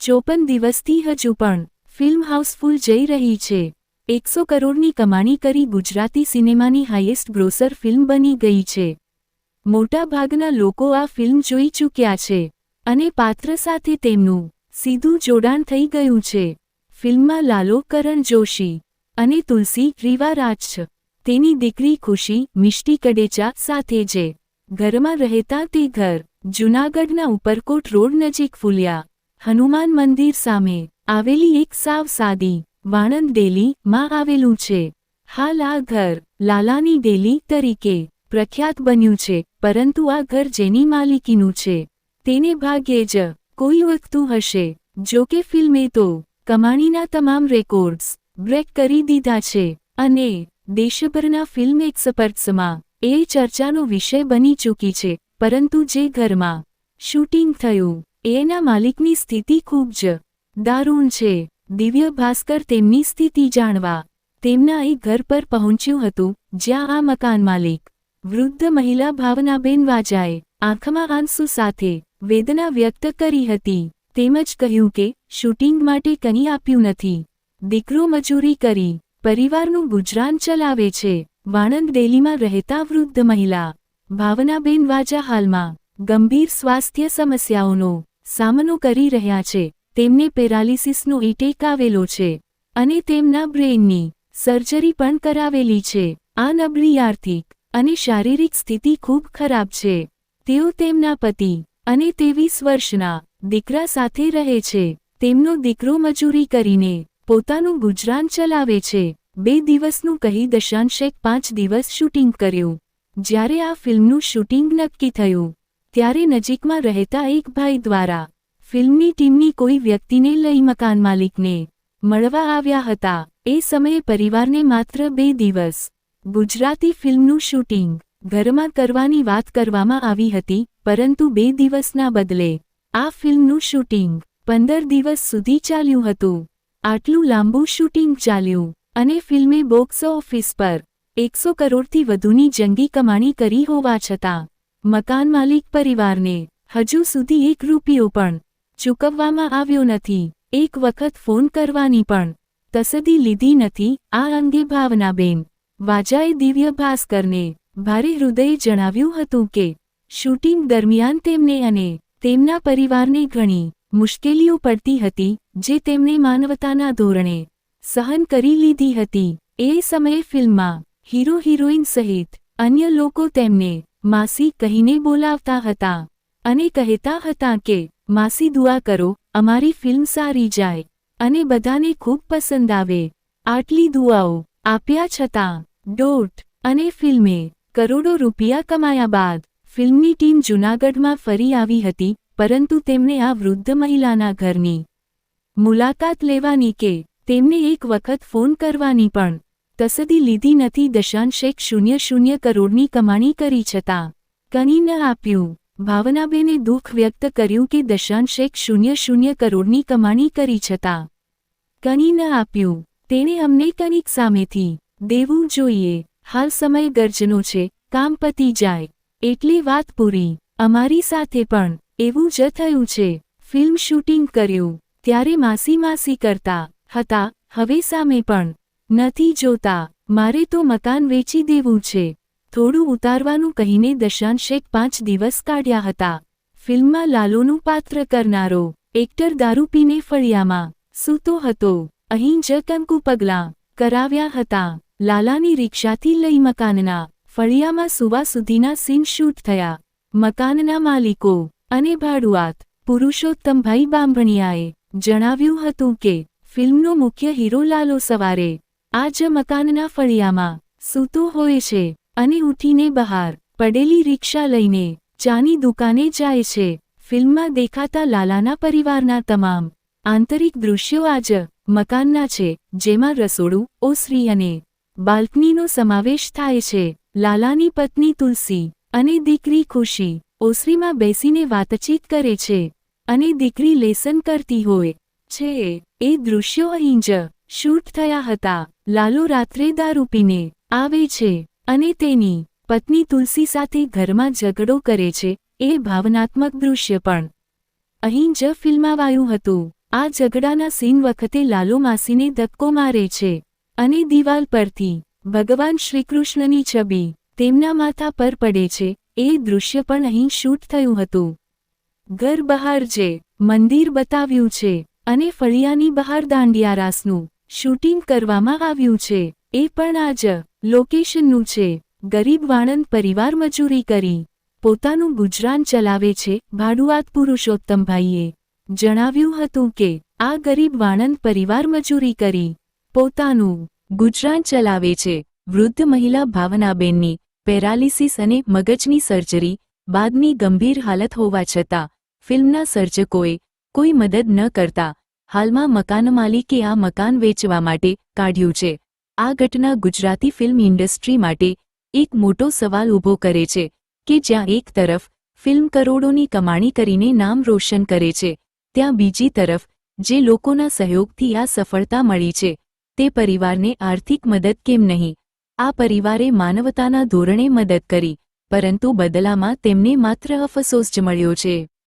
ચોપન દિવસથી હજુ પણ ફિલ્મ હાઉસફુલ જઈ રહી છે. એકસો કરોડની કમાણી કરી ગુજરાતી સિનેમાની હાઈએસ્ટ ગ્રોસર ફિલ્મ બની ગઈ છે. મોટાભાગના લોકો આ ફિલ્મ જોઈ ચૂક્યા છે અને પાત્ર સાથે તેમનું સીધું જોડાણ થઈ ગયું છે. ફિલ્મમાં લાલો કરણ જોશી અને તુલસી રીવા રાજ તેની દીકરી ખુશી, મિષ્ટી કડેચા સાથે જે ઘરમાં રહેતા તે ઘર જૂનાગઢના ઉપરકોટ રોડ નજીક ફૂલ્યા. હનુમાન મંદિર સામે આવેલી એક સાવ સાદી વાણંદ ડેલી માં આવેલું છે. હાલ આ ઘર લાલાની ડેલી તરીકે પ્રખ્યાત બન્યું છે, પરંતુ આ ઘર જેની માલિકીનું છે. તેને ભાગ્યે જ કોઈ વખતું હશે, જો કે ફિલ્મે તો કમાણીના તમામ રેકોર્ડ્સ બ્રેક કરી દીધા છે અને દેશભરના ફિલ્મ એક્સપર્ટ્સમાં એ ચર્ચાનો વિષય બની ચૂકી છે, પરંતુ જે ઘરમાં શૂટિંગ થયું એના માલિકની સ્થિતિ ખૂબ જ દારૂણ છે. દિવ્ય ભાસ્કર તેમની સ્થિતિ જાણવા તેમના એ ઘર પર પહોંચ્યું હતું, જ્યાં આ મકાન માલિક, વૃદ્ધ મહિલા ભાવનાબેન વાજાએ આંખમાં આંસુ સાથે વેદના વ્યક્ત કરી હતી. તેમજ કહ્યું કે, શૂટિંગ માટે કંઈ આપ્યું નથી. દીકરો મજૂરી કરી, પરિવારનું ગુજરાન ચલાવે છે. વાણંદ ડેલીમાં રહેતા વૃદ્ધ મહિલા, ભાવનાબેન વાજા હાલમાં ગંભીર સ્વાસ્થ્ય સમસ્યાઓનો સામનો કરી રહ્યા છે. તેમને પેરાલિસિસનો ઇટેક આવેલો છે અને તેમના બ્રેઇનની સર્જરી પણ કરાવેલી છે. આ નબળી આર્થિક અને શારીરિક સ્થિતિ ખૂબ ખરાબ છે. તેઓ તેમના પતિ અને તેવીસ વર્ષના દીકરા સાથે રહે છે. તેમનો દીકરો મજૂરી કરીને પોતાનું ગુજરાન ચલાવે છે. બે દિવસનું કહી દશાંશેક પાંચ દિવસ શૂટિંગ કર્યું. જ્યારે આ ફિલ્મનું શૂટિંગ નક્કી થયું. ત્યારે નજીકમાં રહેતા એક ભાઈ દ્વારા ફિલ્મની ટીમની કોઈ વ્યક્તિને લઈ મકાન માલિકને મળવા આવ્યા હતા. એ સમયે પરિવારને માત્ર બે દિવસ ગુજરાતી ફિલ્મનું શૂટિંગ ઘરમાં કરવાની વાત કરવામાં આવી હતી, પરંતુ બે દિવસના બદલે આ ફિલ્મનું શૂટિંગ પંદર દિવસ સુધી ચાલ્યું હતું. આટલું લાંબુ શૂટિંગ ચાલ્યું અને ફિલ્મે બોક્સ ઓફિસ પર એકસો કરોડથી વધુની જંગી કમાણી કરી હોવા છતાં મકાન માલિક પરિવારને હજુ સુધી એક રૂપિયો પણ ચૂકવવામાં આવ્યો નથી. એક વખત ફોન કરવાની પણ તસદી લીધી નથી. આ અંગે ભાવનાબેન વાજાએ દિવ્ય ભાસ્કરને ભારે હૃદયે જણાવ્યું હતું કે શૂટિંગ દરમિયાન તેમને અને તેમના પરિવારને ઘણી મુશ્કેલીઓ પડતી હતી, જે તેમણે માનવતાના ધોરણે સહન કરી લીધી હતી. એ સમયે ફિલ્મમાં હીરો હિરોઈન સહિત અન્ય લોકો તેમને માસી કહીને બોલાવતા હતા. અને કહેતા હતા કે, માસી દુઆ કરો, અમારી ફિલ્મ સારી જાય. અને બધાને ખૂબ પસંદ આવે. આટલી દુઆઓ, આપ્યા છતાં ડોટ અને ફિલ્મે કરોડો રૂપિયા કમાયા બાદ, ફિલ્મની ટીમ જૂનાગઢમાં ફરી આવી હતી, પરંતુ તેમને આ વૃદ્ધ મહિલાના ઘરની મુલાકાત લેવાની કે, તેમને એક વખત ફોન કરવાની પણ તસદી લીધી નથી. દશાંશેક શૂન્ય શૂન્ય કરોડની કમાણી કરી છતાં કની ન આપ્યું. ભાવનાબેને દુઃખ વ્યક્ત કર્યું કે દશાંશેક શૂન્ય શૂન્ય કરોડની કમાણી કરી છતાં કની ન આપ્યું. તેણે અમને કનિક સામેથી દેવું જોઈએ. હાલ સમય ગર્જનો છે. કામ પતી જાય. એટલે વાત પૂરી. અમારી સાથે પણ એવું જ થયું છે. ફિલ્મ શૂટિંગ કર્યું. ત્યારે માસી માસી કરતા હતા. હવે સામે પણ નથી જોતા. મારે તો મકાન વેચી દેવું છે. થોડું ઉતારવાનું કહીને દશાંશેક પાંચ દિવસ કાઢ્યા હતા. ફિલ્મમાં લાલોનું પાત્ર કરનારો, એક્ટર દારૂ પીને ફળિયામાં સૂતો હતો. અહીં જ કંકુ પગલાં કરાવ્યા હતા. લાલાની રિક્ષાથી લઈ મકાનના ફળિયામાં સુવા સુધીના સીન શૂટ થયા. મકાનના માલિકો અને ભાડુઆત પુરુષોત્તમભાઈ બાંભણિયાએ જણાવ્યું હતું કે, ફિલ્મનો મુખ્ય હીરો લાલો સવારે આ જ મકાનના ફળિયામાં સૂતો હોય છે અને ઉઠીને બહાર પડેલી રિક્ષા લઈને ચાની દુકાને જાય છે. ફિલ્મમાં દેખાતા લાલાના પરિવારના તમામ આંતરિક દૃશ્યો આજ મકાનના છે, જેમાં રસોડું, ઓસરી અને બાલ્કનીનો સમાવેશ થાય છે. લાલાની પત્ની તુલસી અને દીકરી ખુશી ઓસરીમાં બેસીને વાતચીત કરે છે અને દીકરી લેસન કરતી હોય છે. એ દૃશ્યો અહીં જ શૂટ થયા હતા. લાલો રાત્રે દારૂ પીને આવે છે અને તેની પત્ની તુલસી સાથે ઘરમાં ઝઘડો કરે છે એ ભાવનાત્મક દૃશ્ય પણ. અહીં જ ફિલ્માવાયું હતું. આ ઝઘડાના સીન વખતે લાલો માસીને ધક્કો મારે છે અને દિવાલ પરથી ભગવાન શ્રીકૃષ્ણની છબી તેમના માથા પર પડે છે એ દૃશ્ય પણ અહીં શૂટ થયું હતું. ઘર બહાર જે મંદિર બતાવ્યું છે અને ફળિયાની બહાર દાંડિયા રાસનું શૂટિંગ કરવામાં આવ્યું છે. એ પણ આ જ લોકેશનનું છે. ગરીબ વાણંદ પરિવાર મજૂરી કરી. પોતાનું ગુજરાન ચલાવે છે ભાડુઆત પુરુષોત્તમભાઈએ. જણાવ્યું હતું કે, આ ગરીબ વાણંદ પરિવાર મજૂરી કરી. પોતાનું ગુજરાન ચલાવે છે. વૃદ્ધ મહિલા ભાવનાબેનની પેરાલિસિસ અને મગજની સર્જરી બાદની ગંભીર હાલત હોવા છતાં, ફિલ્મના સર્જકોએ કોઈ મદદ ન કરતા હાલમાં મકાન માલિકે આ મકાન વેચવા માટે કાઢ્યું છે. આ ઘટના ગુજરાતી ફિલ્મ ઇન્ડસ્ટ્રી માટે એક મોટો સવાલ ઊભો કરે છે કે જ્યાં એક તરફ ફિલ્મ કરોડોની કમાણી કરીને નામ રોશન કરે છે, ત્યાં બીજી તરફ જે લોકોના સહયોગથી આ સફળતા મળી છે, તે પરિવારને આર્થિક મદદ કેમ નહીં? આ પરિવારે માનવતાના ધોરણે મદદ કરી, પરંતુ બદલામાં તેમને માત્ર અફસોસ જ મળ્યો છે.